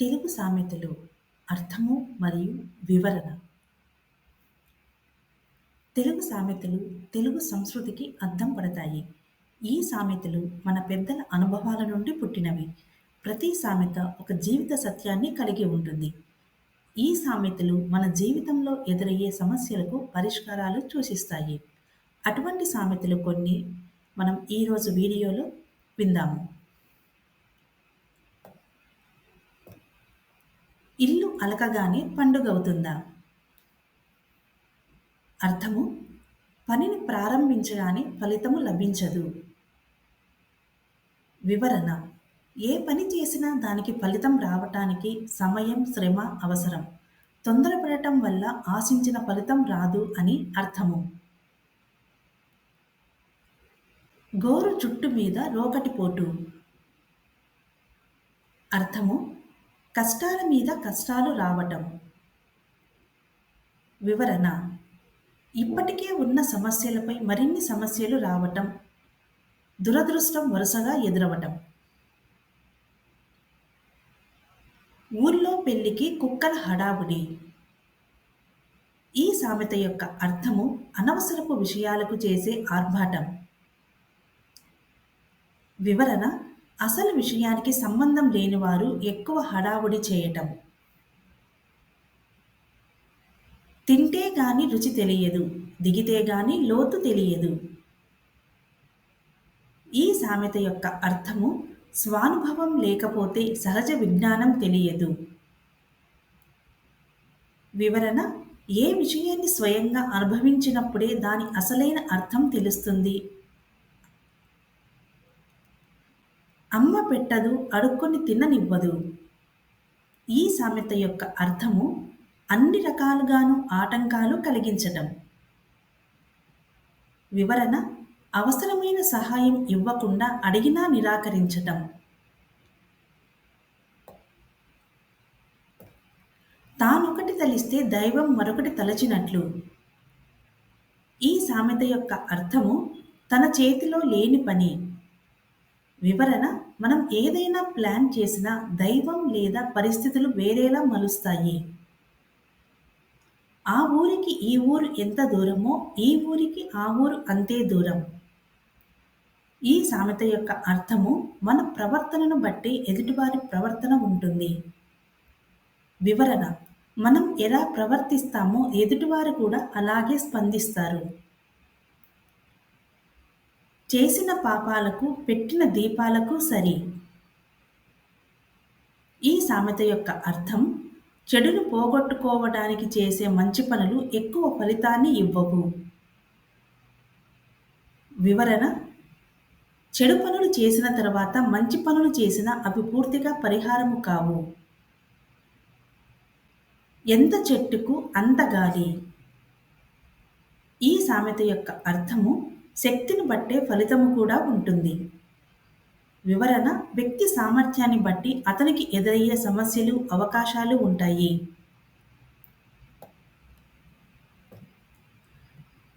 తెలుగు సామెతలు అర్థము మరియు వివరణ. తెలుగు సామెతలు తెలుగు సంస్కృతికి అర్థం పడతాయి. ఈ సామెతలు మన పెద్దల అనుభవాల నుండి పుట్టినవి. ప్రతి సామెత ఒక జీవిత సత్యాన్ని కలిగి ఉంటుంది. ఈ సామెతలు మన జీవితంలో ఎదురయ్యే సమస్యలకు పరిష్కారాలు సూచిస్తాయి. అటువంటి సామెతలు కొన్ని మనం ఈరోజు వీడియోలో విందాము. అలకగానే పండుగవుతుందా? అర్థము? పనిని ప్రారంభించగానే ఫలితము లభించదు. వివరణ. ఏ పని చేసినా దానికి ఫలితం రావటానికి సమయం శ్రమ అవసరం. తొందరపడటం వల్ల ఆశించిన ఫలితం రాదు అని అర్థము. గోరు చుట్టు మీద రోకటిపోటు అర్థము? కష్టాల మీద కష్టాలు రావటం. వివరణ. ఇప్పటికే ఉన్న సమస్యలపై మరిన్ని సమస్యలు రావటం. దురదృష్టం వరుసగా ఎదురవటం. ఊళ్ళో పెళ్ళికి కుక్కల హడావుడి. ఈ సామెత యొక్క అర్థము అనవసరపు విషయాలకు చేసే ఆర్భాటం. వివరణ. అసలు విషయానికి సంబంధం లేనివారు ఎక్కువ హడావుడి చేయటం. తింటే గాని రుచి తెలియదు దిగితే గాని లోతు తెలియదు. ఈ సామెత యొక్క అర్థము స్వానుభవం లేకపోతే సహజ విజ్ఞానం తెలియదు. వివరణ ఏ విషయాన్ని స్వయంగా అనుభవించినప్పుడే దాని అసలైన అర్థం తెలుస్తుంది? అమ్మ పెట్టదు అడుక్కొని తిననివ్వదు. ఈ సామెత యొక్క అర్థము అన్ని రకాలుగాను ఆటంకాలు కలిగించటం. వివరణ అవసరమైన సహాయం ఇవ్వకుండా అడిగినా నిరాకరించటం. తానొకటి తలిస్తే దైవం మరొకటి తలచినట్లు. ఈ సామెత యొక్క అర్థము తన చేతిలో లేని పని. వివరణ మనం ఏదైనా ప్లాన్ చేసినా దైవం లేదా పరిస్థితులు వేరేలా మలుస్తాయి. ఆ ఊరికి ఈ ఊరు ఎంత దూరమో ఈ ఊరికి ఆ ఊరు అంతే దూరం. ఈ సామెత యొక్క అర్థము మన ప్రవర్తనను బట్టి ఎదుటివారి ప్రవర్తన ఉంటుంది. వివరణ మనం ఎలా ప్రవర్తిస్తామో ఎదుటివారు కూడా అలాగే స్పందిస్తారు. చేసిన పాపాలకు పెట్టిన దీపాలకు సరి. ఈ సామెత యొక్క అర్థం చెడును పోగొట్టుకోవడానికి చేసే మంచి పనులు ఎక్కువ ఫలితాన్ని ఇవ్వవు. వివరణ చెడు పనులు చేసిన తర్వాత మంచి పనులు చేసిన అవి పూర్తిగా పరిహారము కావు. ఎంత చెట్టుకు అంత గాలి. ఈ సామెత యొక్క అర్థము శక్తిని బట్టే ఫలితము కూడా ఉంటుంది. వివరణ వ్యక్తి సామర్థ్యాన్ని బట్టి అతనికి ఎదురయ్యే సమస్యలు అవకాశాలు ఉంటాయి.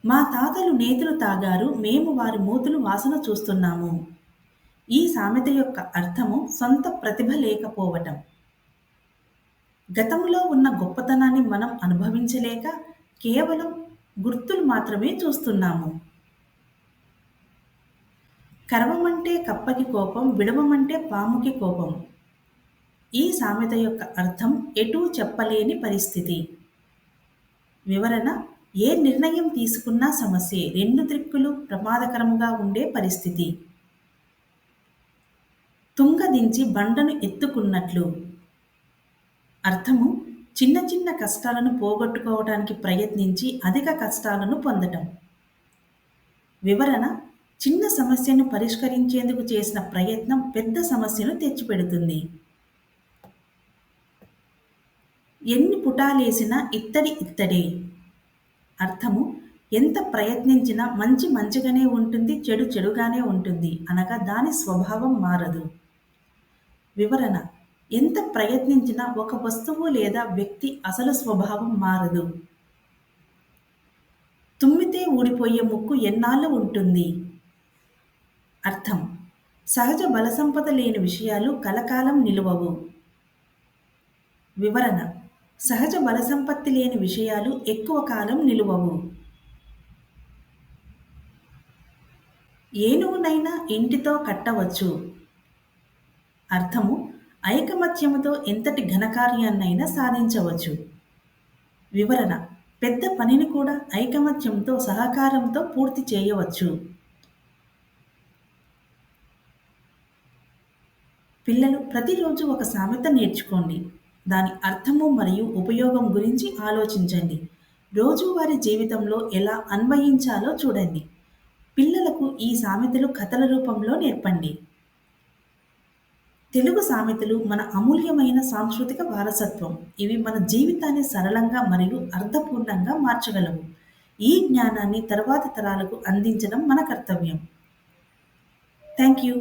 మా తాతలు నేతులు తాగారు మేము వారి మూతులు వాసన చూస్తున్నాము. ఈ సామెత యొక్క అర్థము సొంత ప్రతిభ లేకపోవటం. గతంలో ఉన్న గొప్పతనాన్ని మనం అనుభవించలేక కేవలం గుర్తులు మాత్రమే చూస్తున్నాము. కరవమంటే కప్పకి కోపం విడవమంటే పాముకి కోపం. ఈ సామెత యొక్క అర్థం ఎటూ చెప్పలేని పరిస్థితి. వివరణ ఏ నిర్ణయం తీసుకున్నా సమస్యే రెండు త్రిక్కులు ప్రమాదకరంగా ఉండే పరిస్థితి. తుంగదించి బండను ఎత్తుకున్నట్లు. అర్థము చిన్న చిన్న కష్టాలను పోగొట్టుకోవడానికి ప్రయత్నించి అధిక కష్టాలను పొందటం. వివరణ చిన్న సమస్యను పరిష్కరించేందుకు చేసిన ప్రయత్నం పెద్ద సమస్యను తెచ్చిపెడుతుంది. ఎన్ని పుటాలేసినా ఇత్తడి ఇత్తడే. అర్థము? ఎంత ప్రయత్నించినా మంచి మంచిగానే ఉంటుంది చెడు చెడుగానే ఉంటుంది. అనగా దాని స్వభావం మారదు. వివరణ. ఎంత ప్రయత్నించినా ఒక వస్తువు లేదా వ్యక్తి అసలు స్వభావం మారదు. తుమ్మితే ఊడిపోయే ముక్కు ఎన్నాళ్ళు ఉంటుంది? అర్థం. సహజ బలసంపద లేని విషయాలు కలకాలం నిలువవు. వివరణ. సహజ బలసంపత్తి లేని విషయాలు ఎక్కువ కాలం నిలువవు. ఏనుగునైనా ఇంటితో కట్టవచ్చు. అర్థము. ఐకమత్యముతో ఎంతటి ఘనకార్యాన్నైనా సాధించవచ్చు. వివరణ. పెద్ద పనిని కూడా ఐకమత్యంతో సహకారంతో పూర్తి చేయవచ్చు. పిల్లలు ప్రతిరోజు ఒక సామెత నేర్చుకోండి. దాని అర్థము మరియు ఉపయోగం గురించి ఆలోచించండి. రోజువారీ జీవితంలో ఎలా అన్వయించాలో చూడండి. పిల్లలకు ఈ సామెతలు కథల రూపంలో నేర్పండి. తెలుగు సామెతలు మన అమూల్యమైన సాంస్కృతిక వారసత్వం. ఇవి మన జీవితాన్ని సరళంగా మరియు అర్థపూర్ణంగా మార్చగలవు. ఈ జ్ఞానాన్ని తర్వాతి తరాలకు అందించడం మన కర్తవ్యం. Thank you.